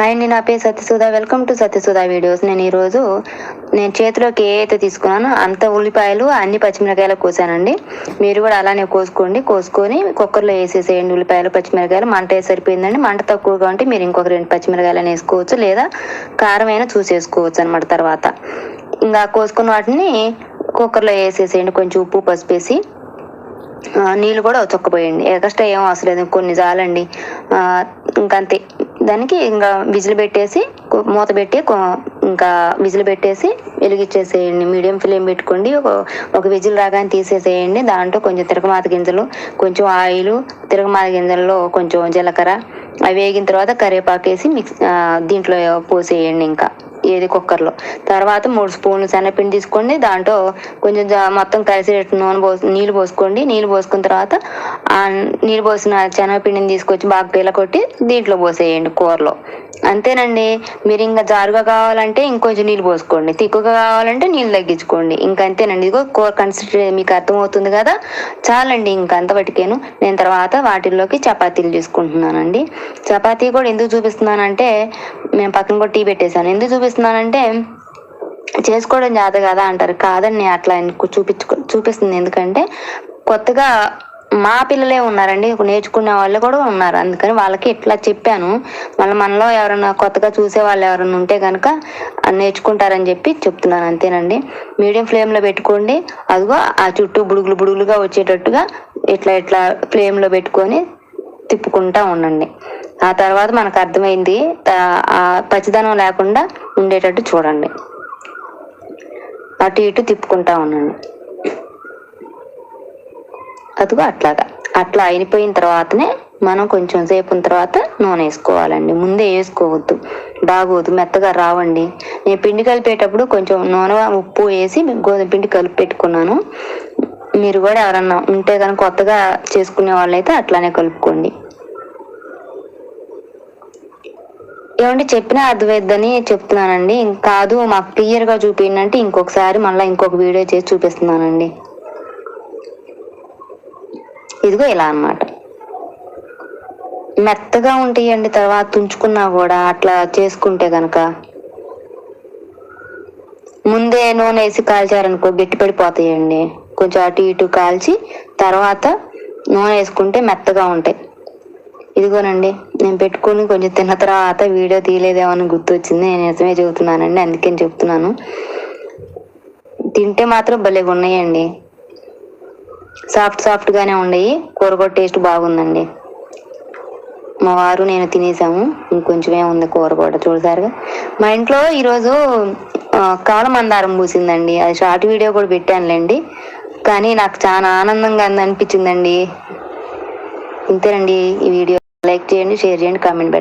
Hi అండి నా పేరు Satyasudha. Welcome to Satyasudha videos నేను ఈరోజు నేను చేతిలోకి ఏ అయితే తీసుకున్నానో అంత ఉల్లిపాయలు అన్ని పచ్చిమిరకాయలు కోసానండి. మీరు కూడా అలానే కోసుకోండి. కోసుకొని కుక్కర్లో వేసేసేయండి ఉల్లిపాయలు పచ్చిమిరకాయలు. మంట సరిపోయిందండి. మంట తక్కువగా ఉంటే మీరు ఇంకొక రెండు పచ్చిమిరకాయలు వేసుకోవచ్చు లేదా కారమైనా చూసేసుకోవచ్చు అనమాట తర్వాత. ఇంకా కోసుకున్న వాటిని కుక్కర్లో వేసేసేయండి. కొంచెం ఉప్పు పసుపు వేసి నీళ్ళు కూడా చొక్కపోయండి ఎక్స్ట్రా ఏం అవసరం లేదు. కొన్ని చాలండి. ఇంకంతే. దానికి ఇంకా విజిల్ పెట్టేసి మూత పెట్టి ఇంకా విజిల్ పెట్టేసి వెలిగించేసేయండి. మీడియం ఫ్లేమ్ పెట్టుకోండి. ఒక ఒక విజిల్ రాగానే తీసేసేయండి. దాంట్లో కొంచెం తిరగమాత గింజలు కొంచెం ఆయిల్ తిరగమాత గింజల్లో కొంచెం జీలకర్ర అవి వేగిన తర్వాత కరివేపాకు వేసి మిక్స్ దీంట్లో పోసేయండి ఇంకా. ఏది కుక్కర్లో. తర్వాత మూడు స్పూన్లు శనగపిండి తీసుకోండి. దాంట్లో కొంచెం జా- మొత్తం కలిసేటట్టు నూనె పోసి నీళ్ళు పోసుకోండి. నీళ్ళు పోసుకున్న తర్వాత ఆ నీళ్ళు పోసిన శనగపిండిని తీసుకొచ్చి బాగా ఇలా కొట్టి దీంట్లో పోసేయండి కూరలో. అంతేనండి. మీరు ఇంకా జారుగా కావాలంటే ఇంకొంచెం నీళ్ళు పోసుకోండి. తిక్కుగా కావాలంటే నీళ్ళు తగ్గించుకోండి. ఇంకా అంతేనండి. ఇదిగో కూర కన్సిడర్ మీకు అర్థమవుతుంది కదా. చాలండి ఇంకా అంత పట్టుకేను నేను తర్వాత వాటిల్లోకి చపాతీలు తీసుకుంటున్నానండి. చపాతీ కూడా ఎందుకు చూపిస్తున్నానంటే మేము పక్కన కూడా టీ పెట్టేశాను. ఎందుకు చేస్తున్నానంటే చేసుకోవడం చేత కదా అంటారు. కాదని అట్లా చూపించుకో చూపిస్తుంది. ఎందుకంటే కొత్తగా మా పిల్లలే ఉన్నారండి. నేర్చుకునే వాళ్ళు కూడా ఉన్నారు. అందుకని వాళ్ళకి ఇట్లా చెప్పాను. మళ్ళీ మనలో ఎవరైనా కొత్తగా చూసే వాళ్ళు ఎవరైనా ఉంటే కనుక నేర్చుకుంటారని చెప్పి చెప్తున్నాను. అంతేనండి. మీడియం ఫ్లేమ్లో పెట్టుకోండి. అదిగో ఆ చుట్టూ బుడుగులు బుడుగులుగా వచ్చేటట్టుగా ఇట్లా ఇట్లా ఫ్లేమ్లో పెట్టుకొని తిప్పుకుంటా ఉండండి. ఆ తర్వాత మనకు అర్థమైంది. ఆ పచ్చిదనం లేకుండా ఉండేటట్టు చూడండి. అటు ఇటు తిప్పుకుంటా ఉండండి అదిగో అట్లాగా. అట్లా అయిపోయిన తర్వాతనే మనం కొంచెం సేపు ఉన్న తర్వాత నూనె వేసుకోవాలండి. ముందే వేసుకోవద్దు. బాగోదు. మెత్తగా రావండి. నేను పిండి కలిపేటప్పుడు కొంచెం నూనె ఉప్పు వేసి గోధుమ పిండి కలిపి పెట్టుకున్నాను. మీరు కూడా ఎవరన్నా ఉంటే కనుక కొత్తగా చేసుకునే వాళ్ళైతే అట్లానే కలుపుకోండి. ఏమంటే చెప్పినా అర్థమైద్దని చెప్తున్నానండి. కాదు మాకు క్లియర్గా చూపించండి ఇంకొకసారి మళ్ళీ ఇంకొక వీడియో చేసి చూపిస్తున్నానండి. ఇదిగో ఇలా అన్నమాట. మెత్తగా ఉంటాయండి తర్వాత తుంచుకున్నా కూడా అట్లా చేసుకుంటే గనక. ముందే నూనె వేసి కాల్చారనుకో గట్టి పడిపోతాయండి. కొంచెం అటు ఇటు కాల్చి తర్వాత నూనె వేసుకుంటే మెత్తగా ఉంటాయి. ఇదిగోనండి నేను పెట్టుకుని కొంచెం తిన్న తర్వాత వీడియో తీయలేదేమో అని గుర్తొచ్చింది. నేను నిజమే చెబుతున్నానండి అందుకని చెప్తున్నాను. తింటే మాత్రం భలేగా ఉన్నాయండి. సాఫ్ట్ సాఫ్ట్గానే ఉన్నాయి. కూర కూడా టేస్ట్ బాగుందండి. మా వారు నేను తినేసాము. ఇంకొంచెమే ఉంది కూర కూడా. చూడసారుగా మా ఇంట్లో ఈరోజు ఆ, కాలమందారం పూసిందండి. అది షార్ట్ వీడియో కూడా పెట్టానులేండి. కానీ నాకు చాలా ఆనందంగా అనిపించిందండి. ఇంతేనండి ఈ వీడియో. లైక్ చేయండి షేర్ చేయండి కామెంట్ పెట్టండి.